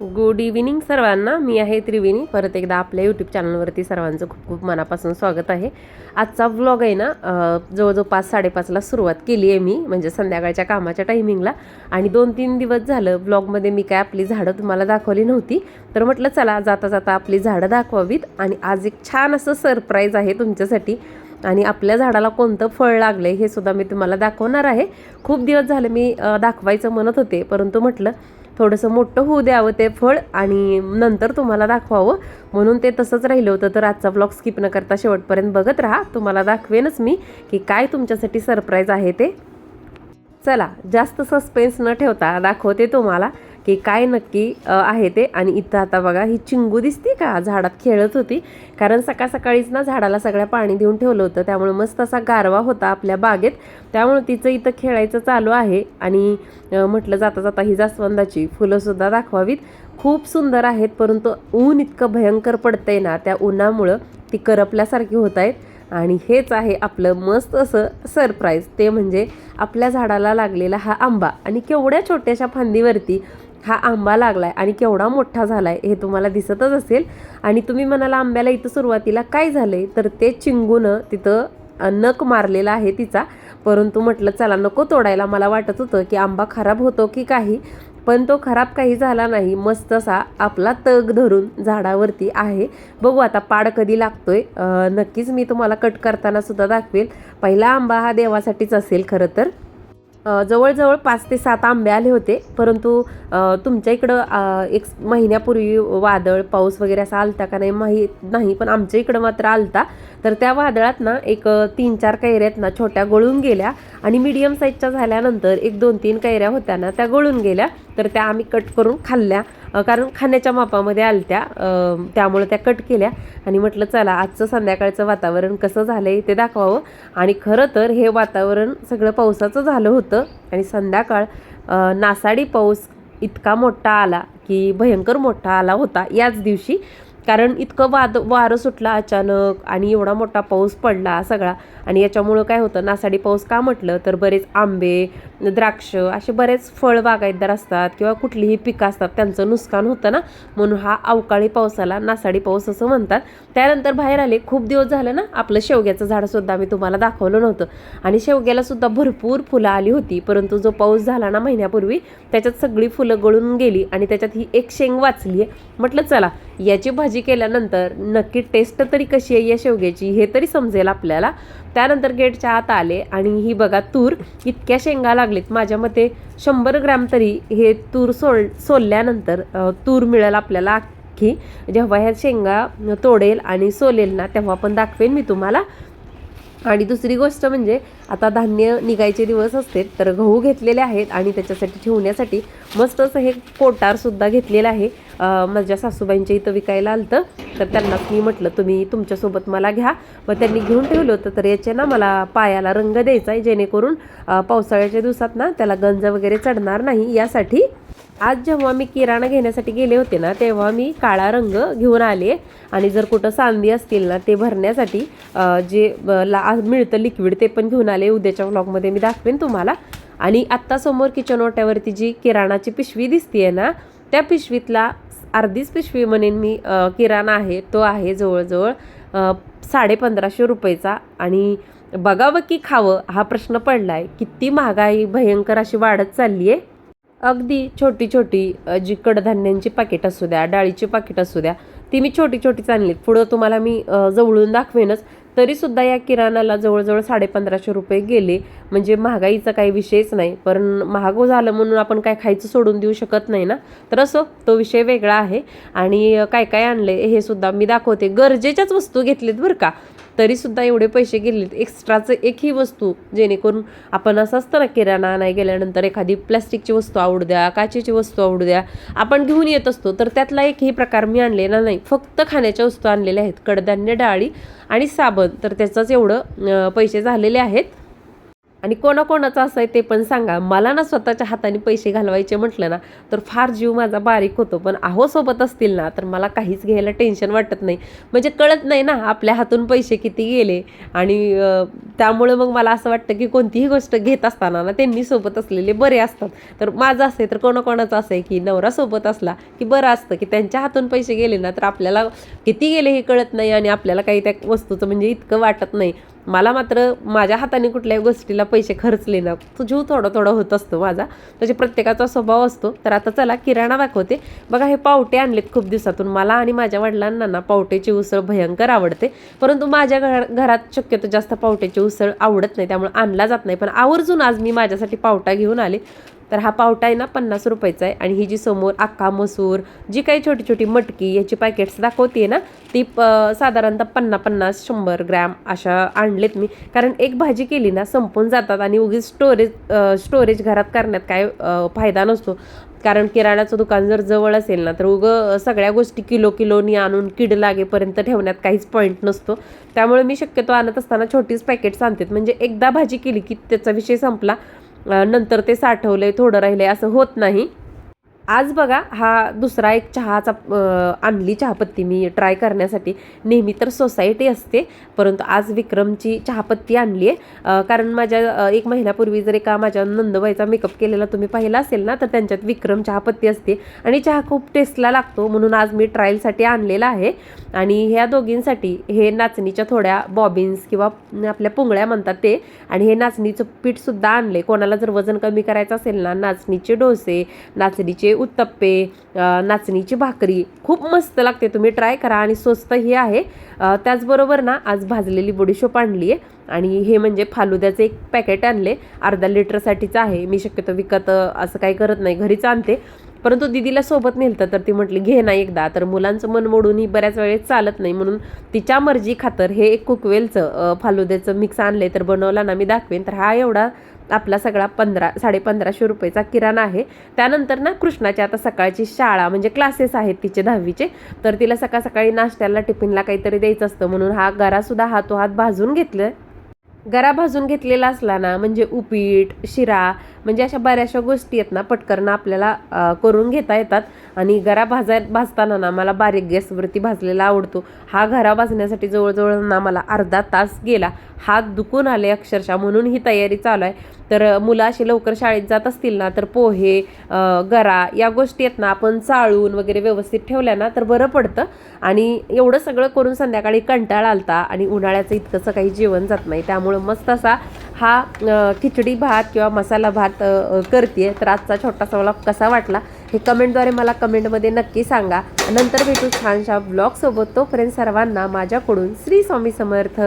Good evening सर्वांना. मी आहे त्रिवेणी. परत एकदा आपल्या यूट्यूब चॅनलवरती सर्वांचं खूप खूप मनापासून स्वागत आहे. आजचा व्लॉग आहे ना जवळजवळ पाच साडेपाचला सुरुवात केली आहे मी म्हणजे संध्याकाळच्या कामाच्या टायमिंगला आणि दोन तीन दिवस झालं व्लॉगमध्ये मी काय आपली झाडं तुम्हाला दाखवली नव्हती. तर म्हटलं चला जाता जाता आपली झाडं दाखवावीत. आणि आज एक छान असं सरप्राईज आहे तुमच्यासाठी. आणि आपल्या झाडाला कोणतं फळ लागलं हे सुद्धा मी तुम्हाला दाखवणार आहे. खूप दिवस झाले मी दाखवायचं म्हणत होते परंतु म्हटलं थोडंसं मोठं होऊ द्यावं ते फळ आणि नंतर तुम्हाला दाखवावं. म्हणून ते तसंच राहिलं होतं. तर आजचा ब्लॉग स्किप न करता शेवटपर्यंत बघत राहा. तुम्हाला दाखवेनच मी की काय तुमच्यासाठी सरप्राईज आहे ते. चला जास्त सस्पेन्स न ठेवता दाखवते तुम्हाला. की काय नक्की आहे ते. आणि इथं आता बघा ही चिंगू दिसते का? झाडात खेळत होती. कारण सकाळ सकाळीच ना झाडाला सगळ्या पाणी देऊन ठेवलं होतं. त्यामुळे मस्त असा गारवा होता आपल्या बागेत. त्यामुळे तिचं इथं खेळायचं चालू आहे. आणि म्हटलं जाता जाता ही जास्वंदाची फुलंसुद्धा दाखवावीत. खूप सुंदर आहेत परंतु ऊन इतकं भयंकर पडतंय ना त्या उन्हामुळं ती करपल्यासारखी होत आहेत. आणि हेच आहे आपलं मस्त असं सरप्राईज. ते म्हणजे आपल्या झाडाला लागलेला हा आंबा. आणि केवढ्या छोट्याशा फांदीवरती हा आंबा लागला आहे आणि केवढा मोठा झाला आहे हे तुम्हाला दिसतच असेल. आणि तुम्ही म्हणाला आंब्याला इथं सुरुवातीला काय झालं आहे तर ते चिंगूनं तिथं नक मारलेला आहे तिचा. परंतु म्हटलं चला नको तोडायला. मला वाटत होतं की आंबा खराब होतो की काही. पण तो खराब काही झाला नाही. मस्त असा आपला तग धरून झाडावरती आहे. बघू आता पाड कधी लागतोय. नक्कीच मी तुम्हाला कट करताना सुद्धा दाखवेल. पहिला आंबा हा देवासाठीच असेल खरं तर. जवळजवळ पाच ते सात आंबे आले होते. परंतु तुमच्या इकडं एक महिन्यापूर्वी वादळ पाऊस वगैरे असा आलता का नाही माहीत नाही पण आमच्या इकडं मात्र आलता. तर त्या वादळात ना एक तीन चार कैऱ्यात ना छोट्या गळून गेल्या आणि मीडियम साईजच्या झाल्यानंतर एक दोन तीन कैऱ्या होत्या ना त्या गळून गेल्या. तर त्या आम्ही कट करून खाल्ल्या. कारण खाण्याच्या मापामध्ये आलत्या अ, त्यामुळे त्या कट केल्या. आणि म्हटलं चला आजचं संध्याकाळचं वातावरण कसं झालंय ते दाखवावं. आणि खरं तर हे वातावरण सगळं पावसाचं झालं होतं. आणि संध्याकाळ नासाडी पाऊस इतका मोठा आला की भयंकर मोठा आला होता याच दिवशी. कारण इतकं वाद वारं सुटलं अचानक आणि एवढा मोठा पाऊस पडला सगळा. आणि याच्यामुळं काय होतं नासाडी पाऊस का म्हटलं तर बरेच आंबे द्राक्ष असे बरेच फळ बागायतदार असतात किंवा कुठलीही पिकं असतात त्यांचं नुकसान होतं ना. म्हणून हा अवकाळी पावसाला नासाडी पाऊस असं म्हणतात. त्यानंतर बाहेर आले खूप दिवस झालं ना आपलं शेवग्याचं झाडसुद्धा मी तुम्हाला दाखवलं नव्हतं. आणि शेवग्याला सुद्धा भरपूर फुलं आली होती परंतु जो पाऊस झाला ना महिन्यापूर्वी त्याच्यात सगळी फुलं गळून गेली आणि त्याच्यात ही एक शेंग वाचली आहे म्हटलं चला याची भाजी केल्यानंतर नक्की टेस्ट तरी कशी आहे या शेवग्याची हे तरी समजेल आपल्याला. त्यानंतर गेटच्या आत आले आणि ही बघा तूर इतक्या शेंगा लागलीत. माझ्या मते शंभर ग्रॅम तरी हे तूर सोल सोलल्यानंतर तूर मिळेल आपल्याला अख्खी जेव्हा ह्या शेंगा तोडेल आणि सोलेल ना तेव्हा पण दाखवेन मी तुम्हाला. आणि दुसरी गोष्ट म्हणजे आता धान्य निघायचे दिवस असते तर गहू घेतलेले आहेत आणि त्याच्यासाठी ठेवण्यासाठी मस्त असं हे कोटारसुद्धा घेतलेलं आहे. माझ्या सासूबाईंच्या इथं विकायला आलं तर त्यांनाच मी म्हटलं तुम्ही तुमच्यासोबत मला घ्या. मग त्यांनी घेऊन ठेवलं होतं तर याचे ना मला पायाला रंग द्यायचा आहे जेणेकरून पावसाळ्याच्या दिवसात ना त्याला गंज वगैरे चढणार नाही यासाठी आज जेव्हा मी किराणा घेण्यासाठी गेले होते ना तेव्हा मी काळा रंग घेऊन आले. आणि जर कुठं सांदी असतील ना ते भरण्यासाठी जे ला मिळतं लिक्विड ते पण घेऊन आले. उद्याच्या व्लॉगमध्ये मी दाखवेन तुम्हाला. आणि आत्ता समोर किचन ओट्यावरती जी किराणाची पिशवी दिसतीये ना त्या पिशवीतला अर्धीच पिशवी म्हणेन मी किराणा आहे तो आहे जवळजवळ साडे पंधराशे रुपयेचा. आणि बघावं की खावं हा प्रश्न पडला आहे किती महागाई भयंकर अशी वाढत चालली आहे अगदी छोटी छोटी जी कडधान्यांची पाकिट असू द्या डाळीची पाकिट असू द्या ती मी छोटी छोटीच आणलीत पुढं तुम्हाला मी जवळून दाखवेनच. तरीसुद्धा या किराणाला जवळजवळ साडेपंधराशे रुपये गेले. म्हणजे महागाईचा काही विषयच नाही. पण महाग झालं म्हणून आपण काय खायचं सोडून देऊ शकत नाही ना? तर असं तो विषय वेगळा आहे. आणि काय काय काय आणले हे सुद्धा मी दाखवते. गरजेच्याच वस्तू घेतलेत बरं का? तरीसुद्धा एवढे पैसे गेलेत. एक्स्ट्राचं एकही वस्तू जेणेकरून आपण असं असतं ना किराणा नाही गेल्यानंतर एखादी प्लॅस्टिकची वस्तू आवडू द्या काचेची वस्तू आवडू द्या आपण घेऊन येत असतो. तर त्यातला एकही प्रकार मी आणलेला नाही. फक्त खाण्याच्या वस्तू आणलेल्या आहेत. कडधान्य डाळी आणि साबण. तर त्याचंच एवढं पैसे झालेले आहेत. आणि कोणाकोणाचं असं आहे ते पण सांगा. मला ना स्वतःच्या हाताने पैसे घालवायचे म्हटलं ना तर फार जीव माझा बारीक होतो. पण अहो सोबत असतील ना तर मला काहीच घ्यायला टेन्शन वाटत नाही. म्हणजे कळत नाही ना आपल्या हातून पैसे किती गेले. आणि त्यामुळं त्यामुळे मग मला असं वाटतं की कोणतीही गोष्ट घेत असताना ना त्यांनी सोबत असलेले बरे असतात. तर माझं असं आहे तर कोणाकोणाचं असं आहे की नवरा सोबत असला की बरं असतं की त्यांच्या हातून पैसे गेले ना तर आपल्याला किती गेले हे कळत नाही आणि आपल्याला काही त्या वस्तूचं म्हणजे इतकं वाटत नाही. मला मात्र माझ्या हाताने कुठल्याही गोष्टीला पैसे खर्चले ना तो जीव थोडा थोडा होत असतो माझा. म्हणजे प्रत्येकाचा स्वभाव असतो. तर आता चला किराणा दाखवते. बघा हे पावटे आणलेत खूप दिवसातून. मला आणि माझ्या वडिलांना ना पावट्याची उसळ भयंकर आवडते. परंतु माझ्या घर घरात शक्यतो जास्त पावट्याची उसळ आवडत नाही. त्यामुळे आणला जात नाही. पण आवर्जून आज मी माझ्यासाठी पावटा घेऊन आले. तर हा पावटा आहे ना पन्नास रुपयाचा आहे. आणि ही जी समोर अख्खा मसूर जी काही छोटी छोटी मटकी याची पॅकेट्स दाखवते ना ती प साधारणतः पन्ना पन्नास शंभर ग्रॅम अशा आणलेत मी. कारण एक भाजी केली ना संपून जातात आणि उगीच स्टोरेज स्टोरेज घरात करण्यात काय फायदा नसतो. कारण किराणाचं दुकान जर जवळ असेल ना तर उगं सगळ्या गोष्टी किलो किलोनी आणून कीड लागेपर्यंत ठेवण्यात काहीच पॉईंट नसतो. त्यामुळे मी शक्यतो आणत असताना छोटीच पॅकेट्स आणते म्हणजे एकदा भाजी केली की त्याचा विषय संपला. नंतर ते साठवले थोडं राहिले असं होत नाही. आज बघा हा दुसरा एक चहाचा आणली चहापत्ती मी ट्राय करण्यासाठी. नेहमी तर सोसायटी असते परंतु आज विक्रमची चहापत्ती आणली आहे. कारण माझ्या एक महिन्यापूर्वी जर एका माझ्या नंदबाईचा मेकअप केलेला तुम्ही पाहिला असेल ना तर त्यांच्यात विक्रम चहापत्ती असते. आणि चहा खूप टेस्टला लागतो म्हणून आज मी ट्रायलसाठी आणलेला आहे. आणि ह्या दोघींसाठी हे नाचणीच्या थोड्या बॉबिन्स किंवा आपल्या पुंगळ्या म्हणतात ते आणि हे नाचणीचं पीठसुद्धा आणले कोणाला जर वजन कमी करायचं असेल ना नाचणीचे डोसे नाचणीचे उत्तप्पे नाचणीची भाकरी खूप मस्त लागते. तुम्ही ट्राय करा आणि स्वस्तही आहे. त्याचबरोबर ना आज भाजलेली बडीशोप आणली आहे. आणि हे म्हणजे फालुद्याचं एक पॅकेट आणले. अर्धा लिटरसाठीचं आहे. मी शक्यतो विकत असं काही करत नाही. घरीच आणते. परंतु दिदीला सोबत नेलतं तर ती म्हटली घे ना एकदा. तर मुलांचं मन मोडून ही बऱ्याच वेळेस चालत नाही. म्हणून तिच्या मर्जी खातर हे एक कुकवेलचं फालुद्याचं मिक्स आणले तर बनवला ना मी दाखवेन. तर हा एवढा आपला सगळा पंधरा साडे पंधराशे रुपयेचा किराणा आहे. त्यानंतर ना कृष्णाची आता सकाळची शाळा म्हणजे क्लासेस आहेत तिचे दहावीचे तर तिला सकाळ सकाळी नाश्त्याला टिफिनला काहीतरी द्यायचं असतं म्हणून हा गरासुद्धा हातोहात भाजून घेतलं. गरा भाजून घेतलेला असला ना म्हणजे उपीट शिरा म्हणजे अशा बऱ्याचशा गोष्टी आहेत ना पटकन आपल्याला करून घेता येतात. आणि घरा भाजाय भाजताना ना मला बारीक गॅसवरती भाजलेला आवडतो. हा घरा भाजण्यासाठी जवळजवळ ना मला अर्धा तास गेला. हात दुखून आले अक्षरशः म्हणून ही तयारी चालू आहे. तर मुलं अशी लवकर शाळेत जात असतील ना तर पोहे गरा या गोष्टी आहेत ना आपण चाळून वगैरे व्यवस्थित ठेवल्या ना तर बरं पडतं. आणि एवढं सगळं करून संध्याकाळी कंटाळा आलता आणि उन्हाळ्याचं इतकंसं काही जेवण जात नाही. त्यामुळं मस्त असा हा खिचडी भात किंवा मसाला भात करते तर आजचा छोटासा व्लॉग कसा वाटला हे कमेंटद्वारे मला कमेंटमध्ये नक्की सांगा. नंतर भेटू छानशा ब्लॉगसोबत तोपर्यंत सर्वांना माझ्याकडून श्री स्वामी समर्थ.